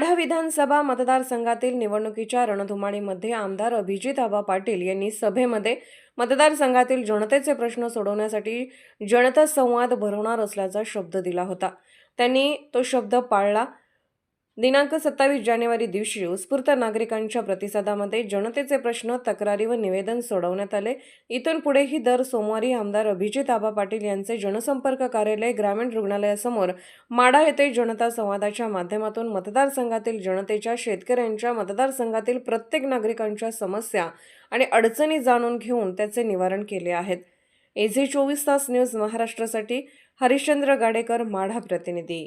विधानसभा मतदारसंघातील निवडणुकीच्या रणधुमाळीमध्ये आमदार अभिजित आबा पाटील यांनी सभेमध्ये मतदारसंघातील जनतेचे प्रश्न सोडवण्यासाठी जनता संवाद भरवणार असल्याचा शब्द दिला होता. त्यांनी तो शब्द पाळला. दिनांक सत्तावीस जानेवारी दिवशी उत्स्फूर्त नागरिकांच्या प्रतिसादामध्ये जनतेचे प्रश्न तक्रारी व निवेदन सोडवण्यात आले. इथून पुढेही दर सोमवारी आमदार अभिजित आबा पाटील यांचे जनसंपर्क कार्यालय ग्रामीण रुग्णालयासमोर माडा येथे जनता संवादाच्या माध्यमातून मतदारसंघातील जनतेच्या शेतकऱ्यांच्या मतदारसंघातील प्रत्येक नागरिकांच्या समस्या आणि अडचणी जाणून घेऊन त्याचे निवारण केले आहेत. एझे चोवीस तास न्यूज महाराष्ट्रासाठी हरिश्चंद्र गाडेकर माढा प्रतिनिधी.